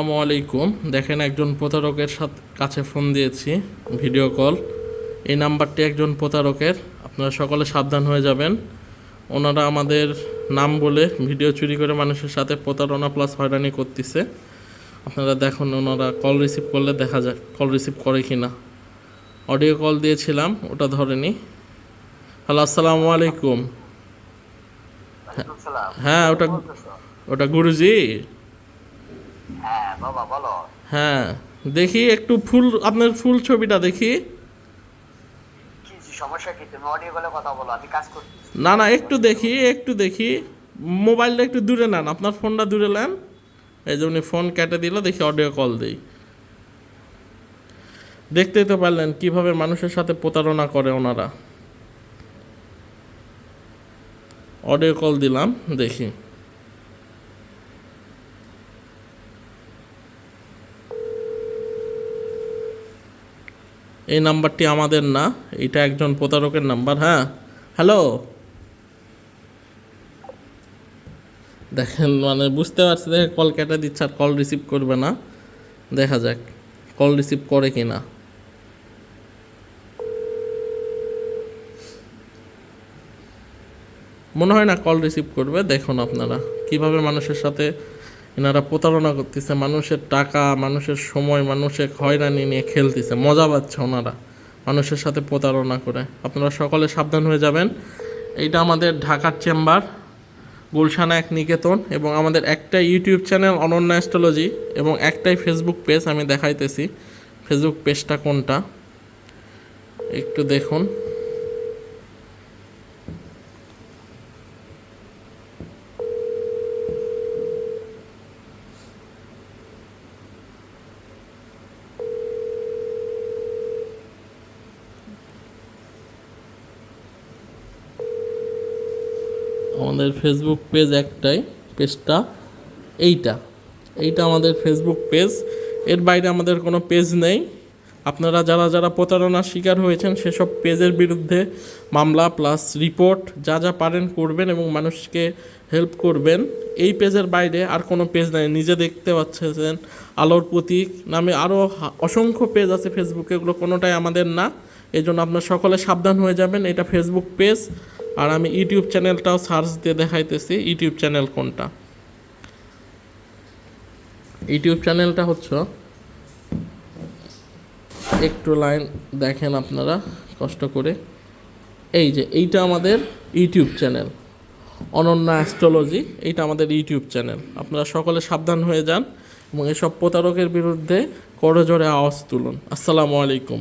আসসালামু আলাইকুম। দেখেন একজন প্রতারকের সাথে কাছে ফোন দিয়েছি ভিডিও কল। এই নাম্বারটি একজন প্রতারকের। আপনারা সকলে সাবধান হয়ে যাবেন। ওনারা আমাদের নাম বলে ভিডিও চুরি করে মানুষের সাথে প্রতারণা প্লাস হয়রানি করতেছে। আপনারা দেখুন ওনারা কল রিসিভ করলে দেখা যাক কল রিসিভ করে কি না অডিও কল দিয়েছিলাম ওটা ধরেনি। হ্যালো আসসালামু আলাইকুম। হ্যাঁ ওটা ওটা গুরুজি। হ্যাঁ বাবা বলো। হ্যাঁ দেখি একটু ফুল আপনার ফুল ছবিটা দেখি। সমস্যা কি? তুমি অডিও কলে কথা বলো আমি কাজ করতেছি না না একটু দেখি একটু দেখি। মোবাইলটা একটু দূরে নেন আপনার ফোনটা দূরে নেন। এই যে উনি ফোন কেটে দিল দেখি অডিও কল দিই। দেখতেই তো পারলেন কীভাবে মানুষের সাথে প্রতারণা করে ওনারা। অডিও কল দিলাম দেখি। এই নাম্বারটি আমাদের না, এটা একজন প্রতারকের নাম্বার হ্যাঁ? হ্যালো দেখেন মানে বুঝতে পারছি, দেখে কল কেটে দিচ্ছে আর কল রিসিভ করবে না। দেখা যাক কল রিসিভ করে কি না। মনে হয় না কল রিসিভ করবে, দেখুন আপনারা। কীভাবে মানুষের সাথে এনারা প্রতারণা করতেছে, মানুষের টাকা, মানুষের সময়, মানুষের হয়রানি নিয়ে খেলতেছে, মজা পাচ্ছে ওনারা, মানুষের সাথে প্রতারণা করে। আপনারা সকলে সাবধান হয়ে যাবেন। এইটা আমাদের ঢাকার চেম্বার, গুলশান এক নিকেতন, এবং আমাদের একটাই ইউটিউব চ্যানেল, অনন্য অ্যাস্ট্রোলজি, এবং একটাই ফেসবুক পেজ আমি দেখাইতেছি। ফেসবুক পেজটা কোনটা? একটু দেখুন। আমাদের ফেসবুক পেজ একটাই পেজটা এইটা। এইটা আমাদের ফেসবুক পেজ এর বাইরে আমাদের কোনো পেজ নেই। আপনারা যারা যারা প্রতারণার শিকার হয়েছেন, সেসব পেজের বিরুদ্ধে মামলা প্লাস রিপোর্ট যা যা পারেন করবেন এবং মানুষকে হেল্প করবেন। এই পেজের বাইরে আর কোনো পেজ নেই। নিজে দেখতে পাচ্ছেন আলোর প্রতীক নামে আরও অসংখ্য পেজ আছে ফেসবুকে এগুলো কোনোটাই আমাদের না। এই জন্য আপনার সকলে সাবধান হয়ে যাবেন। এটা ফেসবুক পেজ আর আমি ইউটিউব চ্যানেলটাও সার্চ দিয়ে দেখাইতেছি, ইউটিউব চ্যানেল কোনটা? ইউটিউব চ্যানেলটা হচ্ছে, একটু লাইন দেখেন আপনারা, কষ্ট করে। এই যে, এইটা আমাদের ইউটিউব চ্যানেল। অনন্যা অ্যাস্ট্রোলজি, এইটা আমাদের ইউটিউব চ্যানেল। আপনারা সকলে সাবধান হয়ে যান এবং এসব প্রতারকের বিরুদ্ধে করজোরে আওয়াজ তুলুন। আসসালামু আলাইকুম।